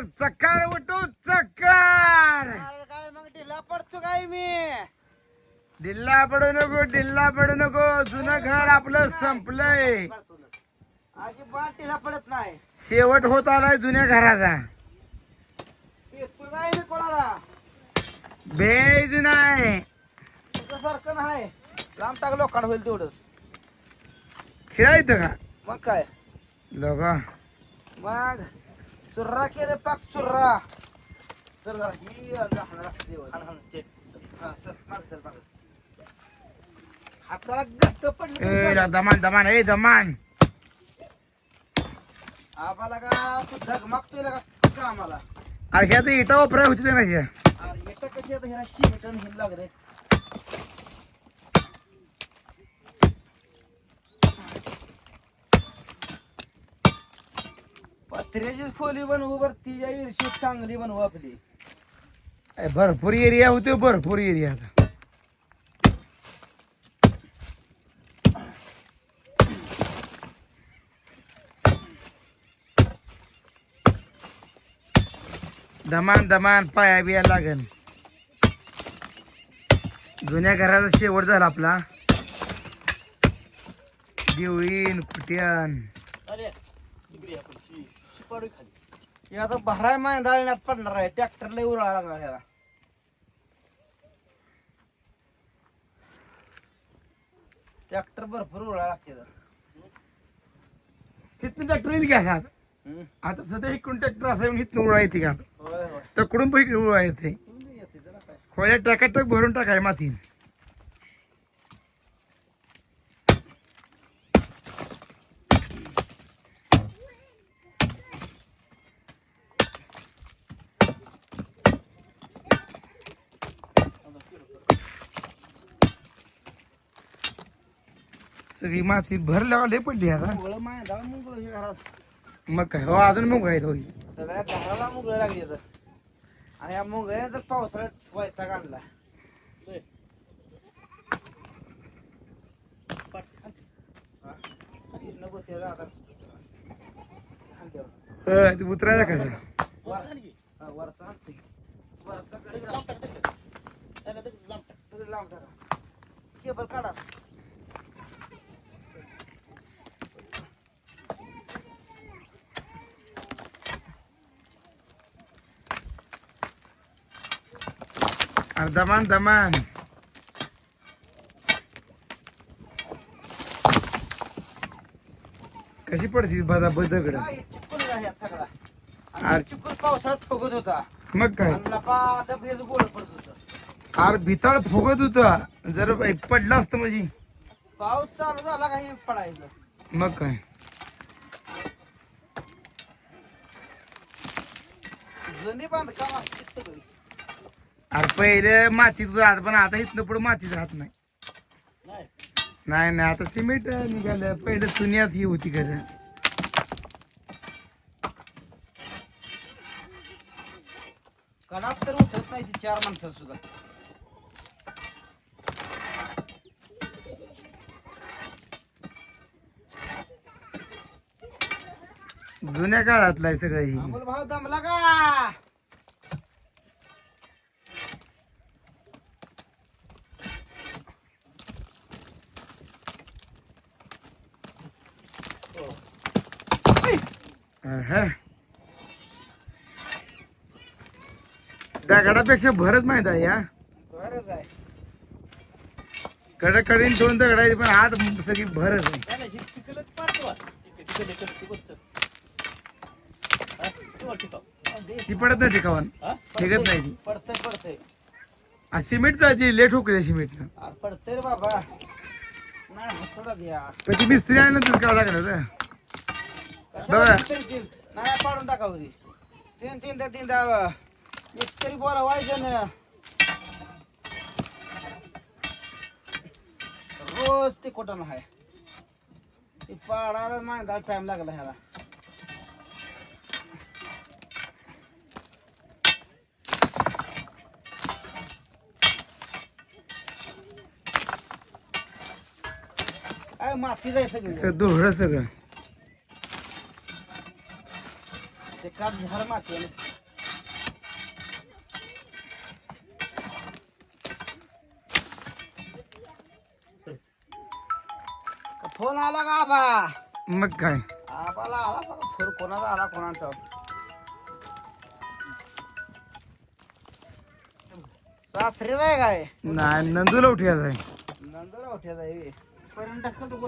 चक्कार उठू चक्कार अरे काय मग ढिला पडतो काय मी? डिल्ला पडू नको डिल्ला पडू नको जुनं घर आपलं संपलंय. अजिबात ढिला पडत नाही. शेवट होत आलाय जुन्या घराचा. काय मी कोणाला? भेज नाही. तुझं सारखं नाही. लांब टाक लोकांना होईल तेवढं खेळायचं का? मग काय? लोक मग? चुर्रा केलं पाक चुर्रा सर जरा ही. हा. हाताला घट्ट पडलं ए चालेल. दमान दमान ए दमान आम्हाला का तू धगमागतोय का कामाला अरे ह्या तर इटा वापराय होती ना ह्या अरे येतं कशी आता ह्याला शिमिटन हिम लागले पत्र्याची खोली बनवू बर तिच्या ईर्षी चांगली बनवू आपली. भरपूर एरिया होते भरपूर एरिया आता. दमान दमान पाया बिया लागन. जुन्या घराचा शेवट झाला आपला. देवळीन कुट्यान हे आता भराय मांदाळण्यात पडणार आहे. ट्रॅक्टरला उराळा लागणार ह्याला. ट्रॅक्टर भरपूर उराळा लागते तर. इथनं ट्रॅक्टर येईल की हम्म. आता सध्या इकडून ट्रॅक्टर असा येऊन इथनं उडा येते का? होय होय. तर कुठून पण इकडे उडा येते. येते जरा काय. खोल्या टाकाटक भरून टाकाय माती सगळी माती भर लावले पडली आता मुगळ मांदाळ मुगळ हे घरात मग काय हो अजून मग आहेत होई सगळ्या घराला मुगळ लागली आणि या मुगळ्या तर पावसाळ्यात वैताग आणला? नको ते राहतात. खांद्यावर. अ, ते उतरायचा कसं वर- हा, वरचा आणते. वरचा घरी लाव. सगळं लावून टाका. केबल काढा अरे दमान दमान कशी पडती बदा बदगड? चिपकून सगळा अरे. आणि चिपकून पावसाळ्यात फुगत होता. मग काय? आणि लपा डबेच गोळ पडत होतं. अरे भिताळ फुगत होता. जर पडलं असतं म्हणजे? पाऊस चालू झाला काही पडायचं? मग काय? जुनी बांधकाम असते सगळी. अरे पहिले मातीत राहत पण आता इथनं पुढे मातीत राहत नाही. नाही नाही आता सिमेंट निघालं. पहिले चुन्यात ही होती खरं. कणात तर उठत नाही ती चार माणसं सुद्धा. जुन्या काळातलं आहे सगळं ही. भाऊ दमला का? दगडापेक्षा भरच माहीत आहे या बरंच आहे. कडक कडीन दोन दगडायची पण हात सगळी भरच आहे. ती पडत नाही टिकावन टिकत नाही ती. पडतंय पडतंय. सिमेंटचा ती लेट होते सिमेंटनं अरे पडतंय रे बाबा. नाही हातोडा द्या. पण ती मिस्त्री आहे ना तुझं काढा लागलं कशाला बघा. मिस्त्री तीन? नाही पाडून टाका होती तीन तीनदा तीनदा तरी बोला व्हायचं ना. रोज ते कुठं आहे ते पाडायला मांदा टाइम लागला ह्याला. माती जाय सगळी. सगळं सगळं. शेकाप झाड माती फोन आला का बा मग काय? आबाला आला का फोन? कोणाचा आला कोणाचा? सासरे जाय काय? नाही नंदूला उठ्या जाय नंदूला उठ्या जाय पर्यंत टाकतो तू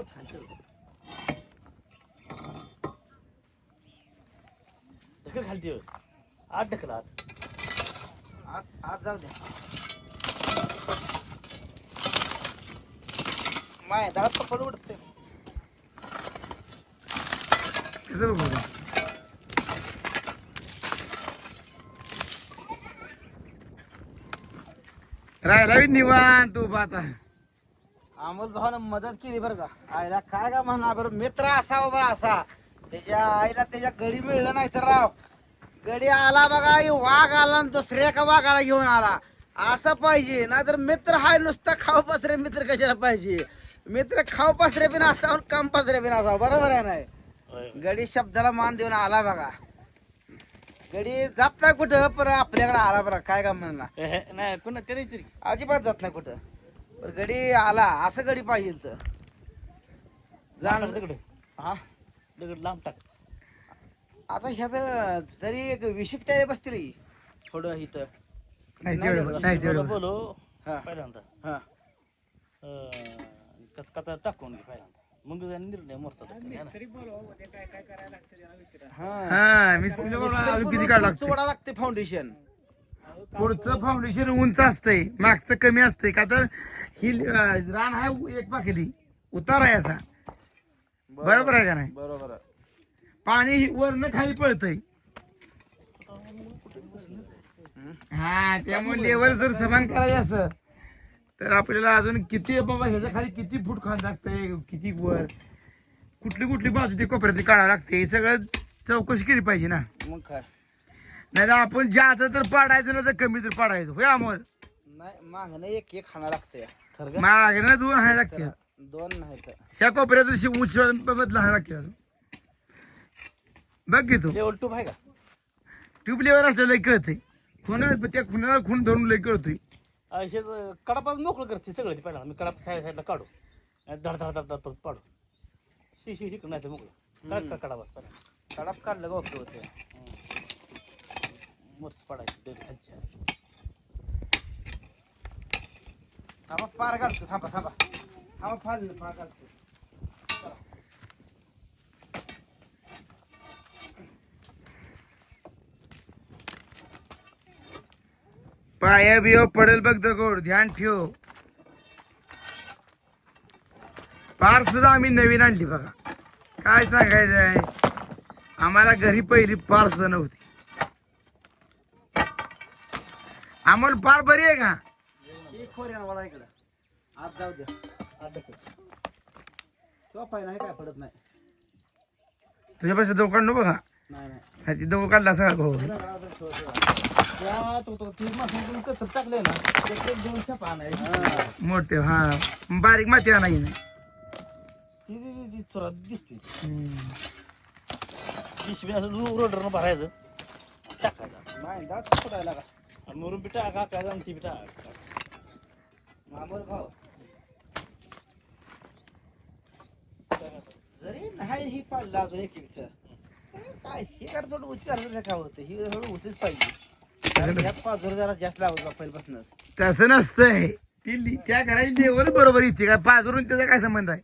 ढकल खालती वर. आत ढकल आत. आज आज जाऊ द्या माय दात पकड उडते कसं बघू राहिला बी निवांत तू आता. अमोल भावानं मदत केली बरं का. आईला काय का म्हणा बरं? मित्र असावा बरं असा. त्याच्या आईला त्याच्या गडी मिळलं नाही तर राव. गडी आला बघा हे वाघ आला आणि दुसऱ्या एका वाघाला घेऊन आला. असं पाहिजे नाहीतर मित्र हाय नुसता खाऊ पसरे मित्र कशाला पाहिजे? मित्र खाऊ पसरे बिन असावं काम पसरे बिन असावं बरोबर आहे नाही? होय. गडी शब्दाला मान देऊन आला बघा. गडी जात नाही कुठं पण आपल्याकडे आला बरं काय काम हे, नाही पुन्हा अजिबात जात नाही कुठं. पण गडी आला असं गडी पाहिजे तर. जाण दगड हा? दगड लांब टाक. आता ह्याच तरी एक विशिष्ट आहे बसतील. ही. थोडं इथं. नाही तेवढं नाही बोलो तेवढं. बोलो. हा. पहिल्यांदा. हा. अं, कचकचा टाकून घे पहिल्यांदा. मग जरा निर्णय मोर्चा टाकून, है ना? हा. हा किती काढ लागतं चोडा लागते फाउंडेशन पुढचं फाउंडेशन उंच असतंय मागचं कमी असतंय. का तर ही अं, रान आहे एक पाकली. उतार आहे असा. बरोबर आहे का नाही? बरोबर आहे. पाणी वरनं खाली पळतंय. हा त्यामुळे लेवल जर समान करायचं असं तर आपल्याला अजून किती बाबा ह्याच्या खाली किती फूट खान लागतंय किती वर? कुठली कुठली बाजू ती कोपऱ्यातली काढावं लागते हे सगळं चौकशी केली पाहिजे ना. मग काय? नाही तर आपण ज्याचं तर पाडायचं ना तर कमी तर पाडायचं. होय अमोल? नाही मागणं एक एक खाना लागते थरगा मागणं दोन हाय लागते दोन नाही तर. ह्या कोपऱ्यात अशी उंच बदला हाय लागते. बघ की तू. लेवल आहे का? ट्यूबलेवर असलं लय कळतंय. खुना त्या खुनाला खून धरून लय कळतोय. असेच कडापासून मोकळं करते सगळं ते पहिला. मी कडाप साईड साईडला काढू. धड धड धड धड परत पाडू. शी शी शिकून नाही तर मोकळं. काढ का कडापास पहिला तडप काढलं का होते मोर्च पाडायची खालच्या थांबा पार घालतो थांबा थांबा. थांबा फाल पार घालतो. पाया बिया पडेल बघ दगड ध्यान ठेव. पार सुद्धा आम्ही नवीन आणली बघा. काय सांगायचं आहे आम्हाला घरी पहिली पार सुद्धा नव्हती. आम्हाला पार बरी आहे का? ना तुझ्यापाशी दुकान नको. बघा. हा, ती दगड काढला सगळा टाकलंय ना एक दोन छापा हा. मोठे हा. बारीक माती नाही. ती चोरात दिसते. पिशवी असं रोडरनं भरायचं. टाकायचं नाही दात फुटायला का आणि मुरुम बी टाका काय आणि ती बी टाका. मामूल भाऊ. जरी नाही ही पाडला अजून एक एक काय हे थोडं उची झालं तर काय होतं? ही थोडं पाहिजे. कारण ह्यात जरा जास्त पहिल्यापासूनच. तसं नसतंय. ती त्या करायची लेवल बरोबर येते. काय पाजरून त्याचा काय संबंध आहे?